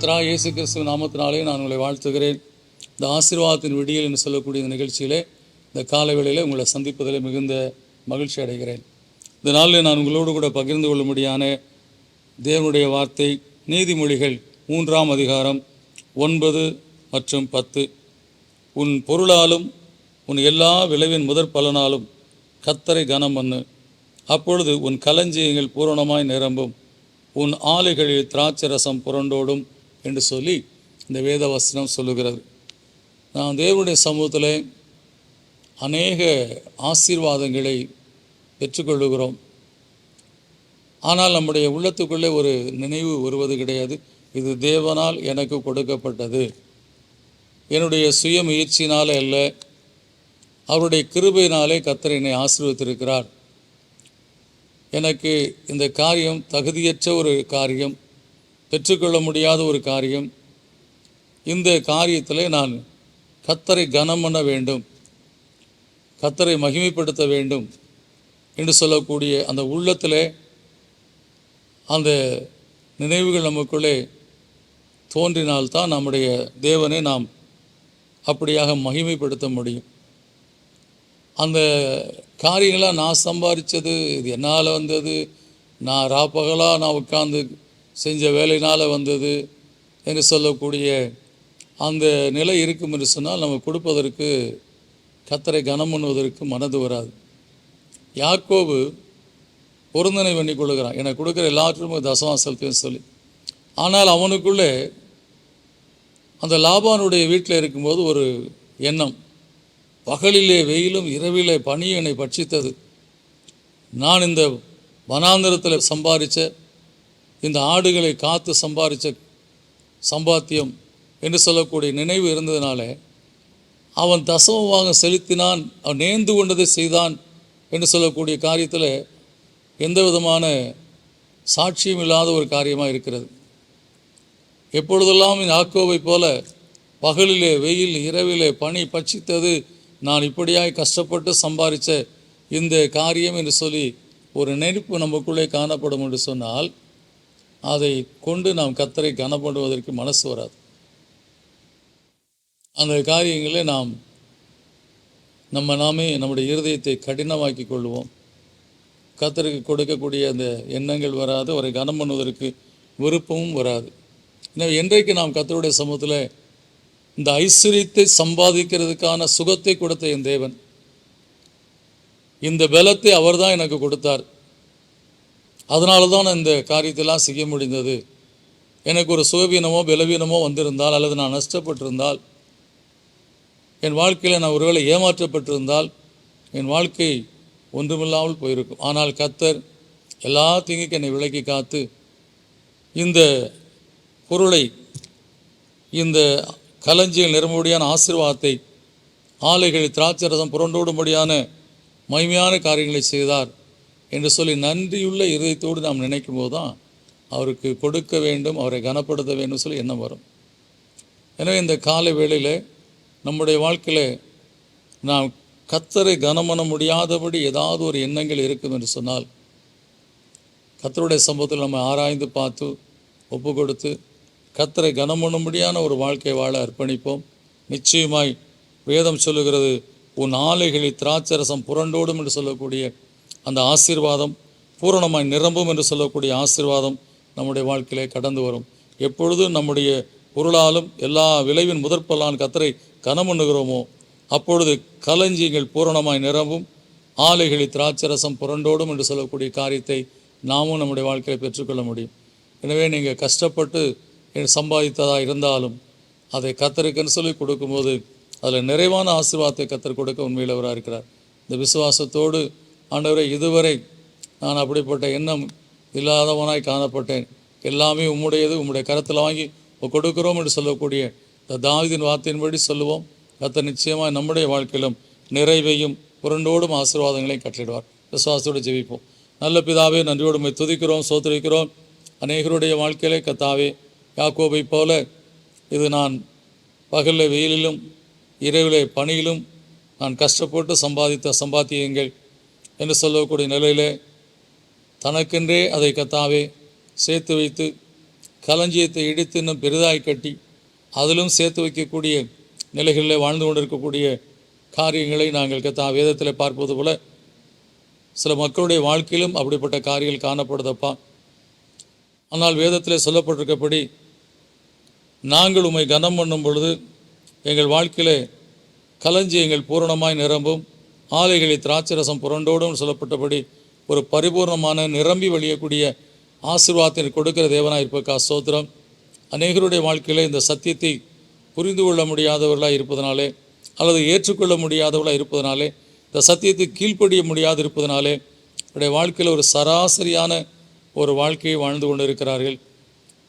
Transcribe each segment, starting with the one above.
கத்ரா இயேசு கிறிஸ்துவ நாமத்தினாலே நான் உங்களை வாழ்த்துகிறேன். இந்த ஆசீர்வாதத்தின் விடியல் என்று சொல்லக்கூடிய இந்த நிகழ்ச்சியிலே இந்த காலவேளையில் உங்களை சந்திப்பதில் மிகுந்த மகிழ்ச்சி அடைகிறேன். இந்த நாளில் நான் உங்களோடு கூட பகிர்ந்து கொள்ளும்படியான தேவனுடைய வார்த்தை நீதிமொழிகள் மூன்றாம் அதிகாரம் ஒன்பது மற்றும் பத்து. உன் பொருளாலும் உன் எல்லா விளைவின் முதற் பலனாலும் கத்தரை கனம் பண்ணு அப்பொழுது உன் களஞ்சியங்கள் பூரணமாய் நிரம்பும். உன் ஆலைகளில் திராட்சை ரசம் புரண்டோடும் என்று சொல்லி இந்த வேத வசனம் சொல்லுகிறது. நான் தேவனுடைய சமூகத்தில் அநேக ஆசீர்வாதங்களை பெற்றுக்கொள்ளுகிறோம். ஆனால் நம்முடைய உள்ளத்துக்குள்ளே ஒரு நினைவு வருவது கிடையாது. இது தேவனால் எனக்கு கொடுக்கப்பட்டது. என்னுடைய சுய முயற்சியினால் அல்ல அவருடைய கிருபையினாலே கத்தர் என்னை ஆசீர்வதித்திருக்கிறார். எனக்கு இந்த காரியம் தகுதியற்ற ஒரு காரியம். பெற்றுக்கொள்ள முடியாத ஒரு காரியம். இந்த காரியத்தில் நான் கத்தரை கனம் பண்ண வேண்டும். கத்தரை மகிமைப்படுத்த வேண்டும் என்று சொல்லக்கூடிய அந்த உள்ளத்தில் அந்த நினைவுகள் நமக்குள்ளே தோன்றினால்தான் நம்முடைய தேவனை நாம் அப்படியாக மகிமைப்படுத்த முடியும். அந்த காரியங்களாக நான் சம்பாதிச்சது இது என்னால் வந்தது நான் ராப்பகலாக நான் உட்காந்து செஞ்ச வேலையினால் வந்தது என்று சொல்லக்கூடிய அந்த நிலை இருக்கும் என்று சொன்னால் நம்ம கொடுப்பதற்கு கத்தரை கனம் பண்ணுவதற்கு மனது வராது. யாக்கோவு பொருந்தனை பண்ணி கொடுக்குறான் எனக்கு கொடுக்குற எல்லாற்றுமே தசமா செலுத்துவேன் சொல்லி. ஆனால் அவனுக்குள்ளே அந்த லாபானுடைய வீட்டில் இருக்கும்போது ஒரு எண்ணம். பகலிலே வெயிலும் இரவிலே பனியும் என்னை பட்சித்தது. நான் இந்த வனாந்திரத்தில் சம்பாதிச்ச இந்த ஆடுகளை காத்து சம்பாதிச்ச சம்பாத்தியம் என்று சொல்லக்கூடிய நினைவு இருந்ததுனால அவன் தசமமாக செலுத்தினான் அவன் நேர்ந்து கொண்டதை செய்தான் என்று சொல்லக்கூடிய காரியத்தில் எந்த விதமான சாட்சியும் இல்லாத ஒரு காரியமாக இருக்கிறது. எப்பொழுதெல்லாம் இந்த ஆக்கோவை போல பகலிலே வெயில் இரவிலே பனி பட்சித்தது நான் இப்படியாய் கஷ்டப்பட்டு சம்பாதிச்ச இந்த காரியம் என்று சொல்லி ஒரு நெருப்பு நமக்குள்ளே காணப்படும் என்று சொன்னால் அதை கொண்டு நாம் கத்தரை கனப்படுவதற்கு மனசு வராது. அந்த காரியங்களை நாம் நம்ம நாமே நம்முடைய இருதயத்தை கடினமாக்கி கொள்வோம் கத்தருக்கு கொடுக்கக்கூடிய அந்த எண்ணங்கள் வராது அவரை கனம் பண்ணுவதற்கு விருப்பமும் வராது. எனவே என்றைக்கு நாம் கத்தருடைய சமூகத்தில் இந்த ஐஸ்வர்யத்தை சம்பாதிக்கிறதுக்கான சுகத்தை கொடுத்த என் தேவன் இந்த பலத்தை அவர்தான் எனக்கு கொடுத்தார். அதனால தான் நான் இந்த காரியத்தெல்லாம் செய்ய முடிந்தது. எனக்கு ஒரு சுகவீனமோ பலவீனமோ வந்திருந்தால் அல்லது நான் நஷ்டப்பட்டிருந்தால் என் வாழ்க்கையில் நான் ஒருவேளை ஏமாற்றப்பட்டிருந்தால் என் வாழ்க்கை ஒன்றுமில்லாமல் போயிருக்கும். ஆனால் கத்தர் எல்லா தீங்குக்கு என்னை விலக்கி காத்து இந்த பொருளை இந்த களஞ்சியில் நிரம்பும்படியான ஆசிர்வாதத்தை ஆலைகளில் திராட்சரசம் புரண்டோடும்படியான மகிமையான காரியங்களை செய்தார். என்று சொல்லி நன்றியுள்ள இருதயத்தோடு நாம் நினைக்கும் போது தான் அவருக்கு கொடுக்க வேண்டும் அவரை கனப்படுத்த வேண்டும் சொல்லி எண்ணம் வரும். எனவே இந்த காலை வேளையில் நம்முடைய வாழ்க்கையில் நாம் கத்தரை கனமன முடியாதபடி ஏதாவது ஒரு எண்ணங்கள் இருக்கும் என்று சொன்னால் கத்தருடைய சம்பவத்தில் நம்ம ஆராய்ந்து பார்த்து ஒப்பு கொடுத்து கத்தரை கனமனும்படியான ஒரு வாழ்க்கை வாழ அர்ப்பணிப்போம். நிச்சயமாய் வேதம் சொல்லுகிறது உன் ஆலைகளில் திராட்சரசம் புரண்டோடும் என்று சொல்லக்கூடிய அந்த ஆசீர்வாதம் பூரணமாய் நிரம்பும் என்று சொல்லக்கூடிய ஆசீர்வாதம் நம்முடைய வாழ்க்கையிலே கடந்து வரும். எப்பொழுதும் நம்முடைய பொருளாலும் எல்லா விளைவின் முதற்பலான் கத்தரை கனமுண்ணுகிறோமோ அப்பொழுது களஞ்சியங்கள் பூரணமாய் நிரம்பும். ஆலைகளில் திராட்சரசம் புரண்டோடும் என்று சொல்லக்கூடிய காரியத்தை நாமும் நம்முடைய வாழ்க்கையில் பெற்றுக்கொள்ள முடியும். எனவே நீங்கள் கஷ்டப்பட்டு சம்பாதித்ததாக இருந்தாலும் அதை கத்தருக்குன்னு சொல்லி கொடுக்கும்போது அதில் நிறைவான ஆசீர்வாதத்தை கத்தர் கொடுக்க உண்மையிலவராக இருக்கிறார் இந்த விசுவாசத்தோடு ஆண்டவரை இதுவரை நான் அப்படிப்பட்ட எண்ணம் இல்லாதவனாய் காணப்பட்டேன். எல்லாமே உம்முடையது உம்முடைய கரத்தில் வாங்கி கொடுக்கிறோம் என்று சொல்லக்கூடிய இந்த தாவிதின் வார்த்தையின்படி சொல்லுவோம். கத்த நிச்சயமாக நம்முடைய வாழ்க்கையிலும் நிறைவையும் புரண்டோடும் ஆசீர்வாதங்களையும் கட்டிடுவார் விசுவாசத்தோடு ஜெபிப்போம். நல்ல பிதாவே நன்றியோடு உம்மை துதிக்கிறோம் சோத்திரிக்கிறோம். அநேகருடைய வாழ்க்கையிலே கத்தாவே யாக்கோபை போல இது நான் பகலில் வெயிலிலும் இரவிலே பணியிலும் நான் கஷ்டப்பட்டு சம்பாதித்த சம்பாத்தியங்கள் என்று சொல்லக்கூடிய நிலையிலே தனக்கென்றே அதை கத்தாவே சேர்த்து வைத்து களஞ்சியத்தை இடித்து இன்னும் பெரிதாய் கட்டி அதிலும் சேர்த்து வைக்கக்கூடிய நிலைகளில் வாழ்ந்து கொண்டிருக்கக்கூடிய காரியங்களை நாங்கள் கத்தா வேதத்தில் பார்ப்பது போல சில மக்களுடைய வாழ்க்கையிலும் அப்படிப்பட்ட காரியங்கள் காணப்படுதப்பா. ஆனால் வேதத்தில் சொல்லப்பட்டிருக்கபடி நாங்கள் உம்மை கனம் பண்ணும் பொழுது எங்கள் வாழ்க்கையில் களஞ்சியங்கள் பூரணமாய் நிரம்பும். ஆலைகளை திராட்சரசம் புரண்டோடும் சொல்லப்பட்டபடி ஒரு பரிபூர்ணமான நிரம்பி வழியக்கூடிய ஆசீர்வாதத்தை கொடுக்கிற தேவனாக இருப்பக்கா சோத்திரம் அநேகருடைய வாழ்க்கையில் இந்த சத்தியத்தை புரிந்து கொள்ள முடியாதவர்களாக இருப்பதனாலே அல்லது ஏற்றுக்கொள்ள முடியாதவர்களாக இருப்பதனாலே இந்த சத்தியத்தை கீழ்ப்படிய முடியாது இருப்பதனாலே அவருடைய வாழ்க்கையில் ஒரு சராசரியான ஒரு வாழ்க்கையை வாழ்ந்து கொண்டு இருக்கிறார்கள்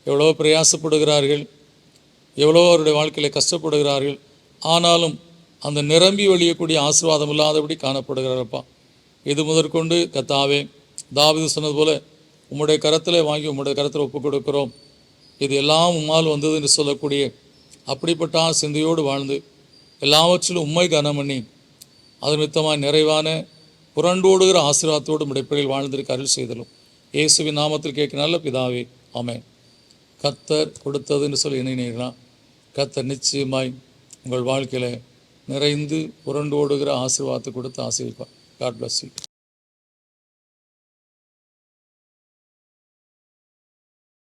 எவ்வளோ பிரயாசப்படுகிறார்கள். எவ்வளோ அவருடைய வாழ்க்கையில் கஷ்டப்படுகிறார்கள். ஆனாலும் அந்த நிரம்பி வழியக்கூடிய ஆசீர்வாதம் இல்லாதபடி காணப்படுகிறப்பா. இது முதற்கொண்டு கத்தாவே தாவிது சொன்னது போல உம்முடைய கரத்தில் வாங்கி உம்முடைய கரத்தில் ஒப்புக் கொடுக்கிறோம். இது எல்லாம் உம்மால் வந்தது என்று சொல்லக்கூடிய அப்படிப்பட்ட சிந்தையோடு வாழ்ந்து எல்லாவற்றிலும் உண்மை கனம் பண்ணி அது நிமித்தமாக நிறைவான புரண்டோடுகிற ஆசீர்வாதத்தோடு முடைப்பில் வாழ்ந்திருக்க அருள் செய்தலும். இயேசுவின் நாமத்தில் கேட்க நல்ல பிதாவே ஆமென். கத்தர் கொடுத்ததுன்னு சொல்லி எண்ணினீர்களா? கத்தர் நிச்சயமாய் உங்கள் வாழ்க்கையில் நிறைந்து புரண்டு ஓடுகிற ஆசீர்வாதத்தை கொடுத்து ஆசீர்வாத் காட் பிளஸ் யூ